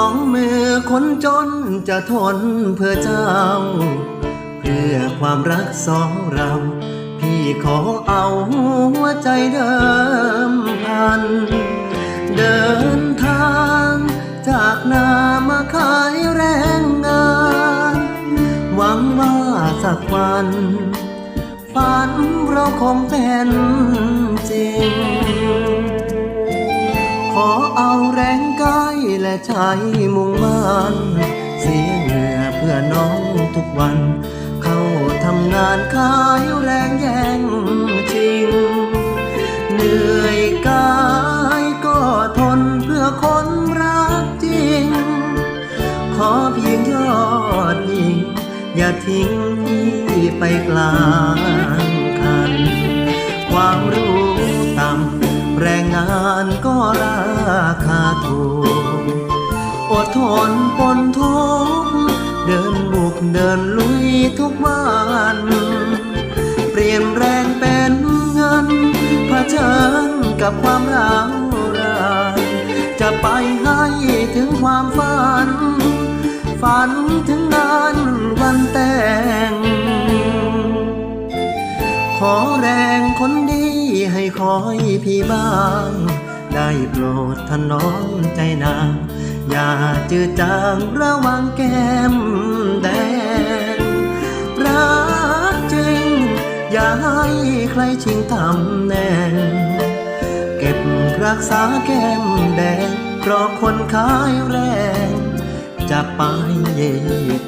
องมือคนจนจะทนเพื่อเจ้า เพื่อความรักสองเรา พี่ขอเอาหัวใจเดิมพัน เดินทางจากนามาขายแรงงาน หวังว่าสักวัน ฝันเราคงเป็นจริง ขอเอาแรงกาย และใจมุ่งมั่นเสียเหงื่อเพื่อน้องทุกวัน เข้าทำงานขายแรงแย่งชิง เหนื่อยกายก็ทนเพื่อคนรักจริง ขอเพียงยอดยิง อย่าทิ้งพี่ไปกลาง ทนปนทุกข์เดินบุกเดินลุยทุกวันเปลี่ยนแรงเป็นเงินเผชิญกับความร้าวรานจะไปให้ถึงความฝัน ฝันถึงงานวันแต่ง ขอแรงคนดีให้คอยพี่บ้าง ได้โปรดถนอมใจนาง อย่าจืดจางระวังแก้มแดง รักจริง อย่าให้ใครชิงตำแหน่ง เก็บรักษาแก้มแดงเพราะคนขายแรงจะไปแต่ง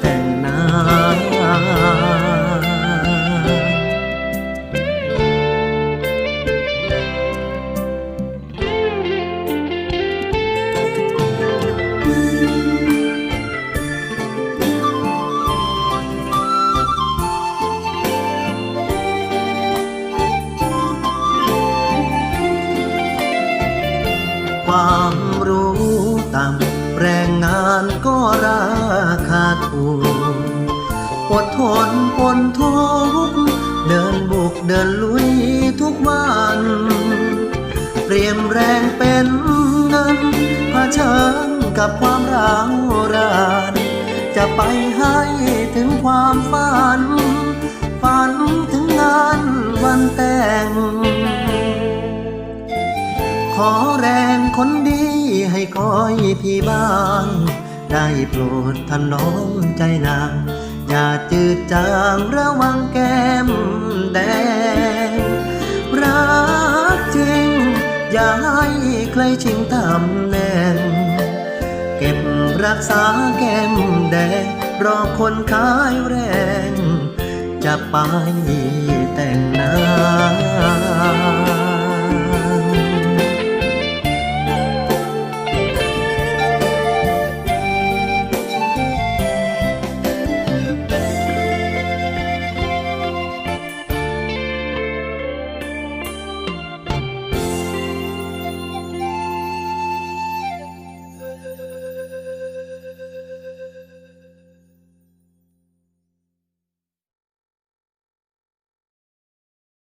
หน ความรู้ต่ำแรงงานก็ราคาถูกอดทนปนทุกข์เดินบุกเดินลุยทุกวันเตรียมแรงเป็นเงินเผชิญกับความร้าวรานจะไปให้ถึงความฝัน ฝันถึงงานวันแต่ง ขอแรง คนดีให้คอยพี่บ้าง ได้โปรดถนน้อมใจนางอย่าจืดจางระวังแก้มแดง รักจริง อย่าให้ใครชิงตำแหน่ง เก็บรักษาแก้มแดง รอคนขายแรง จะไปแต่งหน้า